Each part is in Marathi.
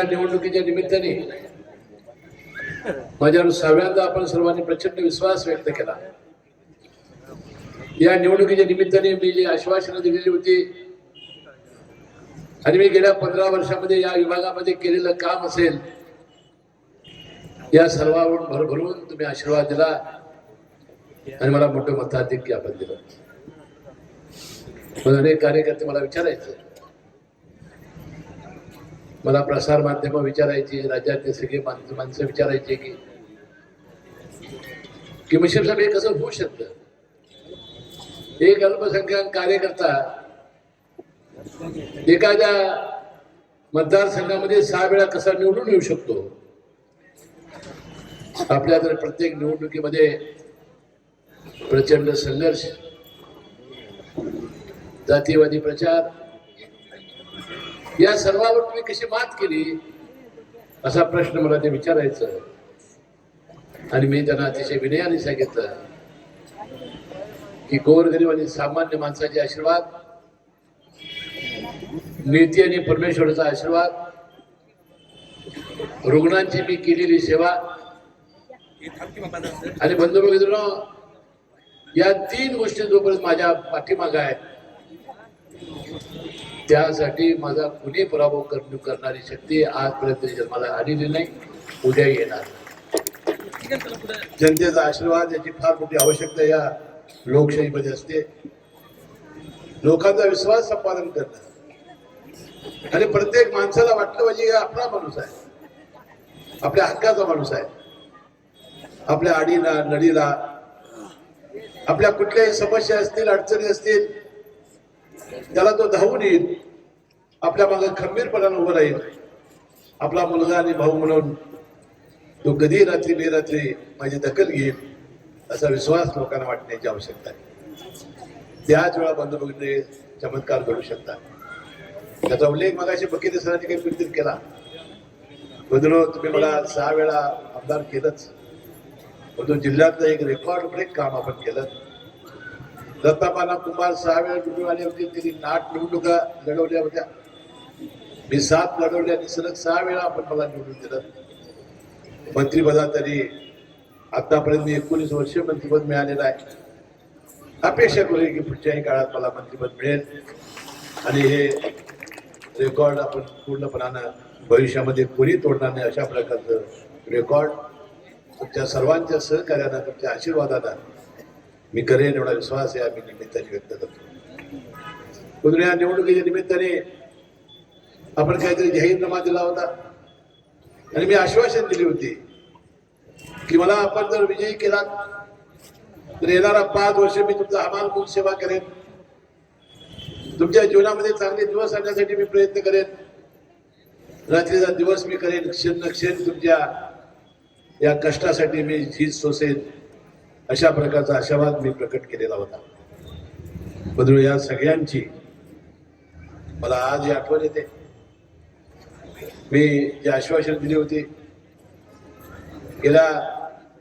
या निवडणुकीच्या निमित्ताने माझ्यावर सहाव्यांदा आपण सर्वांनी प्रचंड विश्वास व्यक्त केला. या निवडणुकीच्या निमित्ताने मी जी आश्वासनं दिलेली होती आणि मी गेल्या पंधरा वर्षामध्ये या विभागामध्ये केलेलं काम असेल या सर्वावरून भरभरून तुम्ही आशीर्वाद दिला आणि मला मोठं मताधिक्य आपण दिलं. अनेक कार्यकर्ते मला विचारायचं. मला प्रसार माध्यम विचारायची राज्यातले सगळे माणसं माणसं विचारायचे की की साहेब हे कसं होऊ शकतं? एक अल्पसंख्याक कार्यकर्ता एखाद्या मतदारसंघामध्ये सहा वेळा कसा निवडून येऊ शकतो? आपल्या तर प्रत्येक निवडणुकीमध्ये प्रचंड संघर्ष जातीवादी प्रचार या सर्वावर तुम्ही कशी मात केली? असा प्रश्न मला ते विचारायचं. आणि मी त्यांना अतिशय विनयाने सांगितलं की गोरगरीब आणि सामान्य माणसाचे आशीर्वाद नीती आणि परमेश्वराचा आशीर्वाद रुग्णांची मी केलेली सेवा आणि बंधू भगिनींनो या तीन गोष्टी जोपर्यंत माझ्या पाठीमाग आहेत त्यासाठी माझा कुणी पराभव कर- करणारी शक्ती आजपर्यंत जन्माला आलेली नाही उद्या येणार जनतेचा आशीर्वाद याची फार मोठी आवश्यकता या लोकशाहीमध्ये असते. लोकांचा विश्वास संपादन करणं. आणि प्रत्येक माणसाला वाटलं पाहिजे आपला माणूस आहे. आपल्या हक्काचा माणूस आहे. आपल्या आडीला नडीला आपल्या कुठल्याही समस्या असतील अडचणी असतील त्याला तो धावून येईल. आपल्या मागे खंबीरपणानं उभं राहील. आपला मुलगा आणि भाऊ म्हणून तो कधी रात्री बेरात्री माझी दखल घेईल असा विश्वास लोकांना वाटण्याची आवश्यकता आहे. त्याच वेळा बंधू भगिनी चमत्कार घडू शकतात. त्याचा उल्लेख मगाशी बकीर सरांनी काही कुठेतरी केला. बंधूनो तुम्ही मला सहा वेळा आमदार केलंच. परंतु जिल्ह्यातलं एक रेकॉर्ड ब्रेक काम आपण केलं. दत्तापाना कुमार सहा वेळा निवडून आले होते त्यांनी नाट निवडणुका लढवल्या होत्या. मी सात लढवल्या आणि सलग सहा वेळा आपण मला निवडून दिलं. मंत्रिपदात तरी आतापर्यंत मी एकोणीस वर्ष मंत्रिपद मिळालेलं आहे. अपेक्षा करू की पुढच्याही काळात मला मंत्रिपद मिळेल. आणि हे रेकॉर्ड आपण पूर्णपणानं भविष्यामध्ये कोणी तोडणार नाही अशा प्रकारचं रेकॉर्ड तुमच्या सर्वांच्या सहकार्यानं तुमच्या आशीर्वादानं मी करेन एवढा विश्वास या मी निमित्ताने व्यक्त करतो. पुन्हा या निवडणुकीच्या निमित्ताने आपण काहीतरी जाहीरनामा दिला होता. आणि मी आश्वासन दिली होती की मला आपण जर विजयी केला तर येणारा पाच वर्ष मी तुमचा हमाल मूल सेवा करेन. तुमच्या जीवनामध्ये चांगले दिवस आणण्यासाठी मी प्रयत्न करेन. रात्रीचा दिवस मी करेन क्षण क्षण तुमच्या या कष्टासाठी मी झीज सोसेन. अशा प्रकारचा आशावाद मी प्रकट केलेला होता. बदलू या सगळ्यांची मला आज ही आठवण येते. मी जे आश्वासन दिली होती गेल्या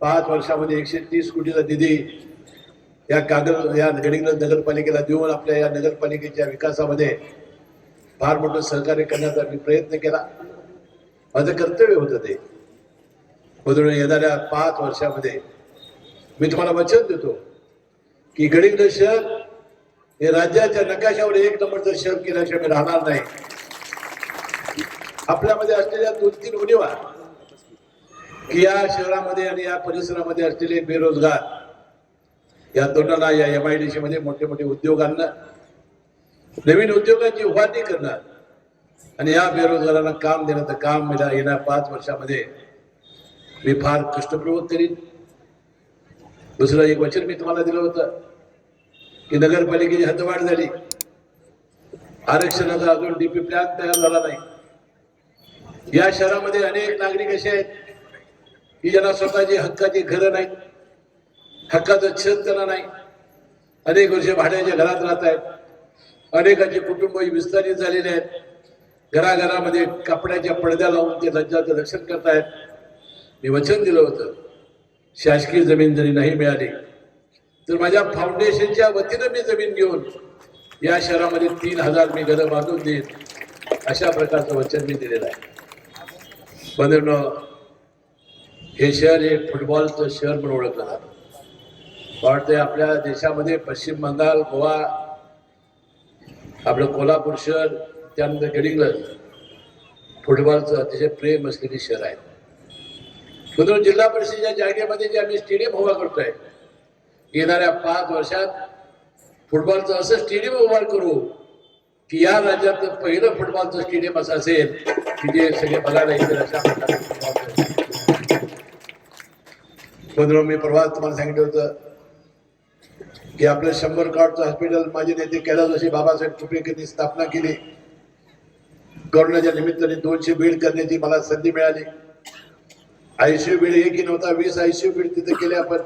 पाच वर्षामध्ये एकशे तीस कोटीचा निधी या कागद या गडिंग्लज नगरपालिकेला देऊन आपल्या या नगरपालिकेच्या विकासामध्ये फार मोठं सहकार्य करण्याचा मी प्रयत्न केला. माझं कर्तव्य होतं ते. बदलून येणाऱ्या पाच वर्षामध्ये मी तुम्हाला वचन देतो की गडिंग्लज शहर हे राज्याच्या नकाशावर एक नंबरचं शहर केल्याशिवाय मी राहणार नाही. आपल्यामध्ये असलेल्या दोन तीन उणीवा की या शहरामध्ये आणि या परिसरामध्ये असलेले बेरोजगार या तरुणांना या एम आय डी सी मध्ये मोठे मोठे उद्योगांना नवीन उद्योगांची उभारणी करणार आणि या बेरोजगारांना काम देण्याचं काम मला येणार पाच वर्षामध्ये मी फार कष्टपूर्वक करीन. दुसरं एक वचन मी तुम्हाला दिलं होतं की नगरपालिकेची हद्दवाढ झाली. आरक्षणाचा अजून डीपी प्लॅन तयार झाला नाही. या शहरामध्ये अनेक नागरिक असे आहेत की ज्यांना स्वतःची हक्काची घरं नाहीत हक्काचं छत त्यांना नाही. अनेक वर्ष भाड्याच्या घरात राहत आहेत. अनेकांचे कुटुंब विस्तारित झालेले आहेत. घराघरामध्ये कपड्याच्या पडद्या लावून ते लज्जाचं रक्षण करतायत. मी वचन दिलं होतं शासकीय जमीन जरी नाही मिळाली तर माझ्या फाउंडेशनच्या वतीनं मी जमीन घेऊन या शहरामध्ये तीन हजार मी घरं बांधून देईन. अशा प्रकारचं वचन मी दिलेलं आहे. बंधूंनो हे शहर हे फुटबॉलचं शहर म्हणून ओळखलं जातं. मला वाटतंय आपल्या देशामध्ये पश्चिम बंगाल गोवा आपलं कोल्हापूर शहर त्यानंतर गडिंग्लज फुटबॉलचं अतिशय प्रेम असलेली शहर आहे. म्हणून जिल्हा परिषदेच्या जागेमध्ये जे आम्ही स्टेडियम उभा करतोय येणाऱ्या पाच वर्षात फुटबॉलचं असं स्टेडियम उभार करू की या राज्यातलं पहिलं फुटबॉलचं स्टेडियम असं असेल की सगळे बघायला येतील अशा मी परवा तुम्हाला सांगितलं होतं की आपलं शंभर कार्डचं हॉस्पिटल माझे नेते कैलास जोशी बाबासाहेब कुपेकरांनी स्थापना केली. कोरोनाच्या निमित्ताने दोनशे बेड करण्याची मला संधी मिळाली. आयसीयू बेड एक नव्हता वीस आयसीयू बेड तिथे केले आपण.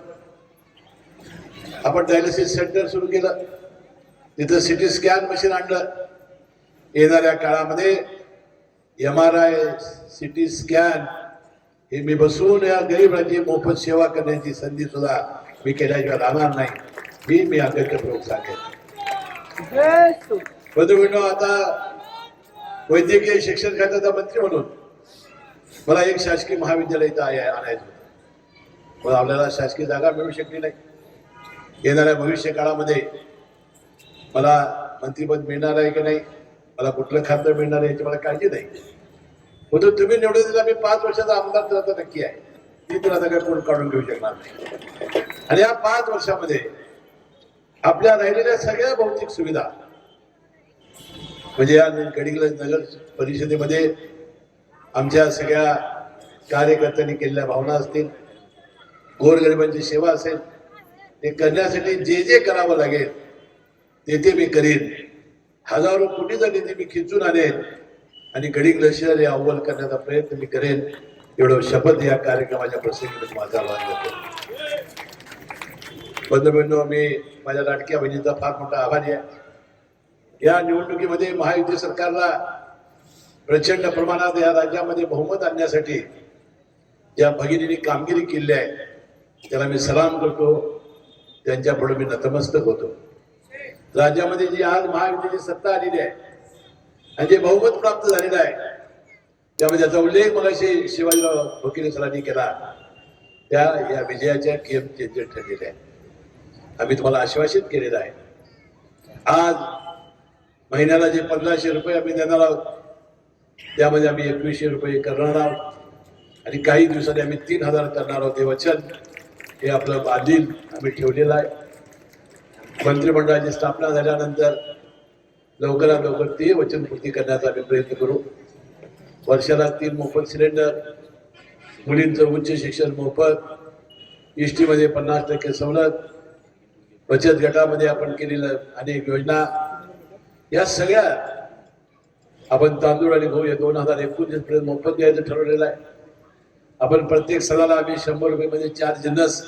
आपण डायलिसिस सेंटर सुरू केलं. तिथं सिटी स्कॅन मशीन आणलं. येणाऱ्या काळामध्ये M R I CT scan हे मी बसून या गरीबाची मोफत सेवा करण्याची संधी सुद्धा मी केल्याशिवाय राहणार नाही. ही मी अगत्यपूर्वक सांगेन बंधूंनो आता वैद्यकीय शिक्षण खात्याचा मंत्री म्हणून मला एक शासकीय महाविद्यालय इथं आणायचं होतं. पण आपल्याला शासकीय जागा मिळू शकली नाही. येणाऱ्या भविष्य काळामध्ये मला मंत्रीपद मिळणार आहे की नाही? मला कुठलं खातं मिळणार याची मला काळजी नाही. म्हणून तुम्ही निवडून दिला मी पाच वर्षाचा आमदार तर आता नक्की आहे. ती तर आता काही कोण काढून घेऊ शकणार नाही. आणि या पाच वर्षामध्ये आपल्या राहिलेल्या सगळ्या भौतिक सुविधा म्हणजे या गडिंग्लज नगर परिषदेमध्ये आमच्या सगळ्या कार्यकर्त्यांनी केलेल्या भावना असतील गोरगरिबांची सेवा असेल ते करण्यासाठी जे जे करावं लागेल ते ते मी करीन. हजारो कोटीचा निधी मी खिचून आणेन आणि गडिंग शहर हे अव्वल करण्याचा प्रयत्न मी करेन एवढं शपथ या कार्यक्रमाच्या प्रसंगी माझा आवाज देतो बंधू मी माझ्या लाडक्या बहिणीचा फार मोठा आभारी आहे. या निवडणुकीमध्ये महायुती सरकारला प्रचंड प्रमाणात या राज्यामध्ये बहुमत आणण्यासाठी ज्या भगिनीने कामगिरी केली आहे त्याला मी सलाम करतो. त्यांच्यापुढे मी नतमस्तक होतो. राज्यामध्ये जी आज महायुतीची सत्ता आलेली आहे आणि जे बहुमत प्राप्त झालेलं आहे त्यामध्ये त्याचा उल्लेख मगाशी शिवाजीराव भोकिले सरांनी केला. त्या या विजयाच्या किमती ठरलेल्या आहे. आम्ही तुम्हाला आश्वासित केलेलं आहे. आज महिन्याला जे पंधराशे रुपये आम्ही देणार आहोत त्यामध्ये आम्ही एकवीसशे रुपये करणार आहोत. आणि काही दिवसांनी आम्ही तीन हजार करणार आहोत. हे वचन हे आपलं बांधील आम्ही ठेवलेलं आहे. मंत्रिमंडळाची स्थापना झाल्यानंतर लवकरात लवकर ते वचनपूर्ती करण्याचा आम्ही प्रयत्न करू. वर्षाला तीन मोफत सिलेंडर मुलींचं उच्च शिक्षण मोफत एस टीमध्ये पन्नास टक्के सवलत बचत गटामध्ये आपण केलेल्या अनेक योजना. या सगळ्या आपण तांदूळ आणि गहू या दोन हजार एकोणतीस पर्यंत मोफत द्यायचं ठरवलेलं आहे. आपण प्रत्येक सणाला आम्ही शंभर रुपये मध्ये चार जिन्नस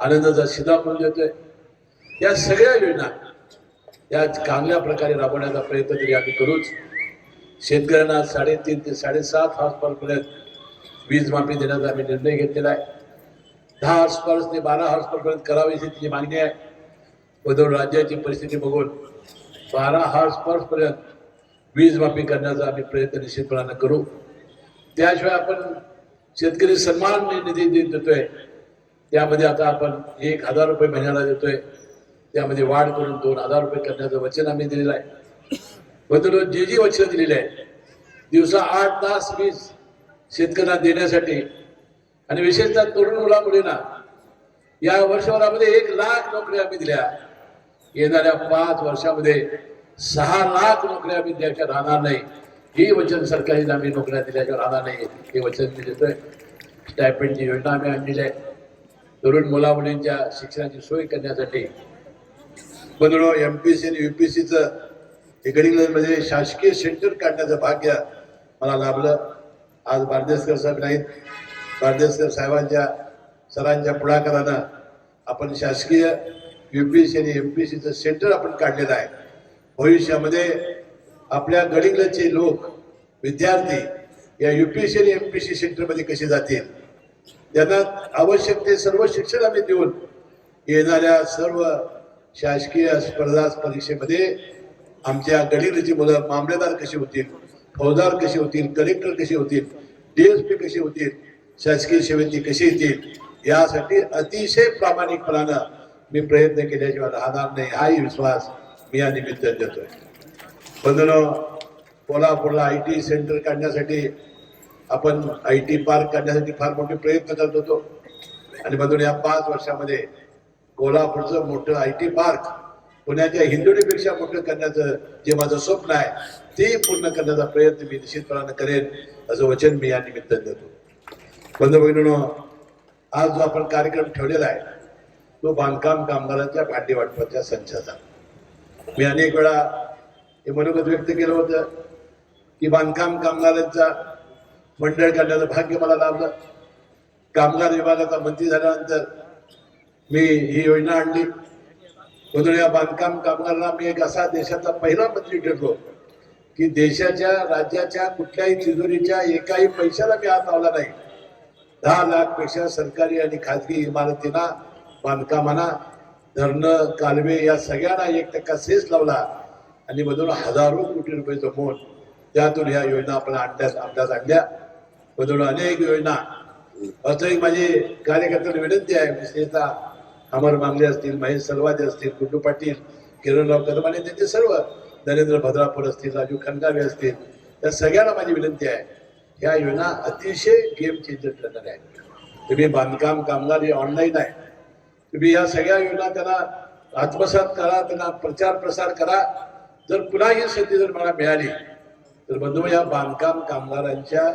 आनंदाचा शिदा म्हणून देतोय. या सगळ्या योजना या चांगल्या प्रकारे राबवण्याचा प्रयत्न तरी आम्ही करूच. शेतकऱ्यांना साडेतीन ते साडेसात हॉर्सपर्यंत वीज माफी देण्याचा आम्ही निर्णय घेतलेला आहे. दहा हॉर्स ते बारा हॉर्सपर्यंत करावी अशी तिची मागणी आहे. बदल राज्याची परिस्थिती बघून बारा हॉर्स वीज माफी करण्याचा आम्ही प्रयत्न निश्चितपणानं करू. त्याशिवाय आपण शेतकरी सन्मान निधी देतोय. त्यामध्ये आता आपण एक हजार रुपये महिन्याला देतोय. त्यामध्ये वाढ करून दोन हजार रुपये करण्याचं वचन आम्ही दिलेलं आहे. बदल जे जी वचन दिलेली आहे दिवसा आठ तास वीज शेतकऱ्यांना देण्यासाठी आणि विशेषतः तरुण मुला मुलींना या वर्षभरामध्ये एक लाख नोकऱ्या आम्ही दिल्या. येणाऱ्या पाच वर्षामध्ये सहा लाख नोकऱ्या आम्ही द्यायच्या राहणार नाही. ही वचन सरकारने आम्ही नोकऱ्या दिल्याच्या राहणार नाही. हे वचन मी देतोय. स्टायपेंडची योजना आम्ही आणलेली आहे. तरुण मुला मुलींच्या शिक्षणाची सोय करण्यासाठी बंधुनो एम पी सी आणि यू पी सीचं हे शासकीय सेंटर काढण्याचं भाग्य मला लाभलं. आज बारदेसकर साहेब नाहीत. बारदेसकर साहेबांच्या सरांच्या पुढाकारानं आपण शासकीय यू पी सी आणि एम पी सीचं सेंटर आपण काढलेलं आहे. भविष्यामध्ये आपल्या गडिंगलचे लोक विद्यार्थी या यू पी सी आणि एम पी सी सेंटरमध्ये कसे जातील? त्यांना आवश्यक ते सर्व शिक्षण आम्ही देऊन येणाऱ्या सर्व शासकीय स्पर्धा परीक्षेमध्ये आमच्या गडिंग्लजची मुलं मामलेदार कशी होतील फौजदार कशी होतील कलेक्टर कसे होतील डीएसपी कशी होतील शासकीय सेवेत कशी येतील यासाठी अतिशय प्रामाणिकपणानं मी प्रयत्न केल्याशिवाय राहणार नाही हाही विश्वास मी या निमित्त देतोय. बंधूंनो कोल्हापूरला आय टी सेंटर काढण्यासाठी आपण आय टी पार्क काढण्यासाठी फार मोठे प्रयत्न करत होतो. आणि बंधून या पाच वर्षामध्ये कोल्हापूरचं मोठं आय टी पार्क पुण्याच्या हिंदोडीपेक्षा मोठं करण्याचं जे माझं स्वप्न आहे ते पूर्ण करण्याचा प्रयत्न मी निश्चितपणानं करेन असं वचन मी या निमित्ताने देतो. बंधू भगिनीनो आज जो आपण कार्यक्रम ठेवलेला आहे तो बांधकाम कामगारांच्या भांडी वाटपाच्या संचाचा. मी अनेक वेळा हे मनोगत व्यक्त केलं होतं की बांधकाम कामगारांचा मंडळ काढण्याचं भाग्य मला लाभलं. कामगार विभागाचा मंत्री झाल्यानंतर मी ही योजना आणली. म्हणून या बांधकाम कामगारांना मी एक असा देशाचा पहिला मंत्री ठरलो की देशाच्या राज्याच्या कुठल्याही तिजोरीच्या एकाही पैशाला मी हात लावला नाही. दहा लाखपेक्षा सरकारी आणि खाजगी इमारतींना बांधकामांना धरणं कालवे या सगळ्यांना एक टक्का सेस लावला आणि मधून हजारो कोटी रुपये जमवून त्यातून ह्या योजना आपण आणल्यास आपल्यात आणल्या. मधून अनेक योजना. असं एक माझी कार्यकर्त्यांना विनंती आहे विशेषतः अमर मांगले असतील महेश सलवादे असतील गुड्डू पाटील किरणराव कदम आणि त्यांचे सर्व नरेंद्र भद्रापूर असतील राजू खनगावे असतील त्या सगळ्यांना माझी विनंती आहे ह्या योजना अतिशय गेम चेंजर ठरणार आहे. तुम्ही बांधकाम कामगार हे ऑनलाईन आहे. तुम्ही या सगळ्या योजना त्यांना आत्मसात करा त्यांना प्रचार प्रसार करा. जर पुन्हा ही संधी जर मला मिळाली तर बंधू या बांधकाम कामगारांच्या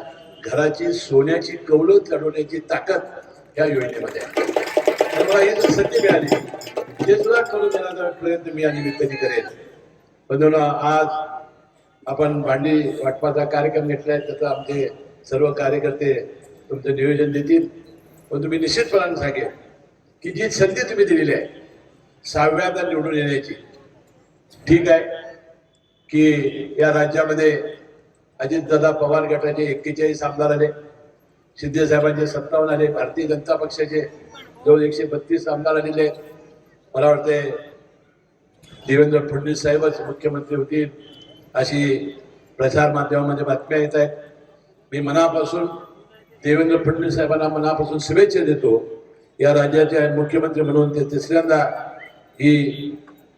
घराची सोन्याची कवलत काढवण्याची ताकद या योजनेमध्ये आहे. मला ही संधी मिळाली? ते सुद्धा करून देण्याचा प्रयत्न मी या निमित्ताने करेन? म्हणून आज आपण भांडी वाटपाचा कार्यक्रम घेतलाय त्याचा आमचे सर्व कार्यकर्ते तुमचं नियोजन देतील. पण तुम्ही निश्चितपणाने सांगेल की जी संधी तुम्ही दिलेली आहे सहाव्यांदा निवडून येण्याची ठीक आहे की या राज्यामध्ये अजितदादा पवार गटाचे एक्केचाळीस आमदार आले शिंदे सत्तावन्न आले भारतीय जनता पक्षाचे जवळ एकशे बत्तीस आमदार आलेले मला वाटते देवेंद्र फडणवीस साहेबच मुख्यमंत्री होतील अशी प्रसार माध्यमामध्ये बातम्या येत आहेत. मी मनापासून देवेंद्र फडणवीस साहेबांना मनापासून शुभेच्छा देतो. या राज्याचे मुख्यमंत्री म्हणून ते तिसऱ्यांदा ही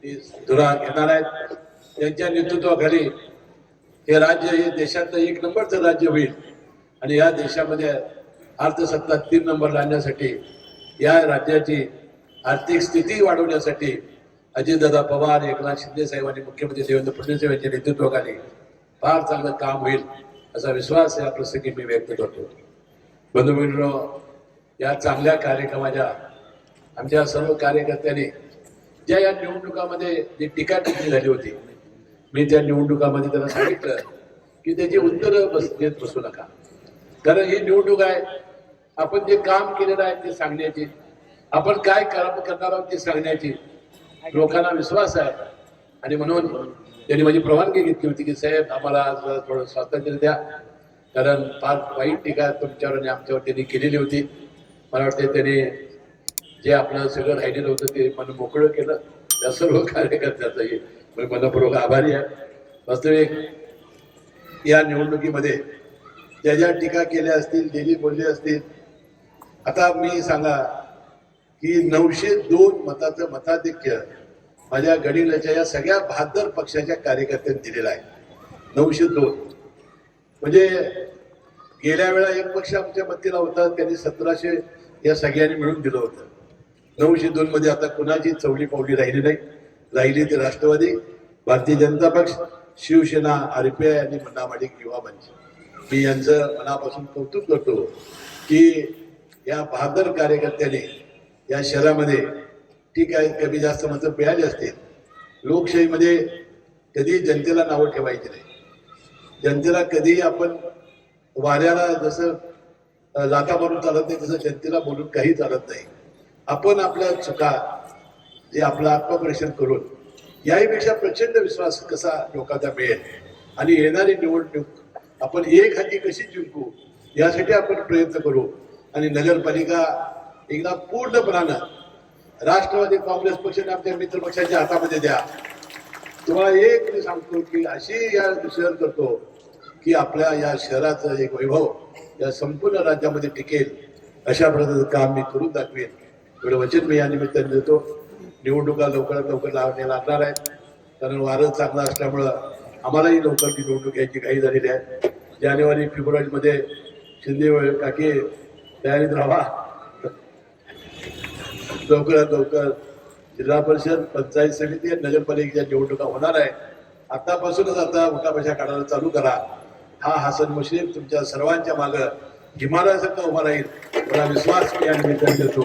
ही धुरा घेणार आहेत. त्यांच्या नेतृत्वाखाली हे राज्य हे देशातलं एक नंबरचं राज्य होईल. आणि या देशामध्ये अर्थसत्ता तीन नंबर आणण्यासाठी या राज्याची आर्थिक स्थिती वाढवण्यासाठी अजितदादा पवार एकनाथ शिंदे साहेबांनी मुख्यमंत्री देवेंद्र फडणवीस यांच्या नेतृत्वाखाली फार चांगलं काम होईल असा विश्वास या प्रसंगी मी व्यक्त करतो. बंधू मित्र या चांगल्या कार्यक्रमाच्या आमच्या सर्व कार्यकर्त्यांनी ज्या या निवडणुकामध्ये जी टीका टिप्पणी झाली होती मी त्या निवडणुकामध्ये त्यांना सांगितलं की त्याची उत्तरं बस देत बसू नका. कारण ही निवडणूक आहे आपण जे काम केलेलं आहे ते सांगण्याचे आपण काय काम करणार आहोत ते सांगण्याची लोकांना विश्वास आहे. आणि म्हणून त्यांनी माझी परवानगी घेतली होती की साहेब आम्हाला थोडं स्वातंत्र्य द्या. कारण फार वाईट टीका तुमच्यावर आणि आमच्यावर त्यांनी केलेली होती. मला वाटते त्यांनी जे आपलं सगळं राहिलेलं होतं ते मन मोकळं केलं. त्या सर्व कार्यकर्त्याचंही मी मनपूर्वक आभारी आहे. वास्तविक या निवडणुकीमध्ये ज्या ज्या टीका केल्या असतील जे जे बोलले असतील आता मी सांगा की नऊशे दोन मताचं मताधिक्य माझ्या गडिलाच्या या सगळ्या बहादर पक्षाच्या कार्यकर्त्यांनी दिलेलं आहे. नऊशे दोन. म्हणजे गेल्या वेळा एक पक्ष आमच्या मतीला होता त्यांनी सतराशे या सगळ्यांनी मिळून दिलं होतं. नऊशे दोन मध्ये आता कुणाची चवली पावली राहिली नाही? राहिली ते राष्ट्रवादी भारतीय जनता पक्ष शिवसेना आरपीआय आणि मनामाडी युवा मंच. मी यांचं मनापासून कौतुक करतो की या बहादर कार्यकर्त्यांनी या शहरामध्ये ठीक आहे कमी जास्त म्हणजे मतं मिळाली असतील लोकशाहीमध्ये कधी जनतेला नावं ठेवायची नाही. जनतेला कधी आपण वाऱ्याला जसं लाथा मारून चालत नाही तसं जनतेला बोलून काही चालत नाही. आपण आपल्या चुका जे आपलं आत्मपरीक्षण करून याहीपेक्षा प्रचंड विश्वास कसा लोकांचा मिळेल? आणि येणारी निवडणूक आपण एक हाती कशी जिंकू? यासाठी आपण प्रयत्न करू. आणि नगरपालिका एकदा पूर्णपणानं राष्ट्रवादी काँग्रेस पक्षाने आमच्या मित्र पक्षाच्या हातामध्ये द्या. तुम्हाला एक मी सांगतो की अशी या शहर करतो की आपल्या या शहराचं एक वैभव या संपूर्ण राज्यामध्ये टिकेल अशा प्रकारचं काम मी करून दाखवेन. एवढं वचन मी या निमित्ताने देतो. निवडणुका लवकरात लवकर लावण्या लागणार आहेत. कारण वारं चांगलं असल्यामुळं आम्हालाही लवकर ती निवडणूक घ्यायची घाई झालेली आहे. जानेवारी फेब्रुवारीमध्ये शिंदे काके तयारीत राहा. लवकरात लवकर जिल्हा परिषद पंचायत समिती आणि नगरपालिकेच्या निवडणुका होणार आहे आतापासूनच आता उठापशा काढायला चालू करा. हा हसन मुश्रीफ तुमच्या सर्वांच्या मागं हिमालयासारखा उभा राहील. मला विश्वास मी या निमित्ताने देतो.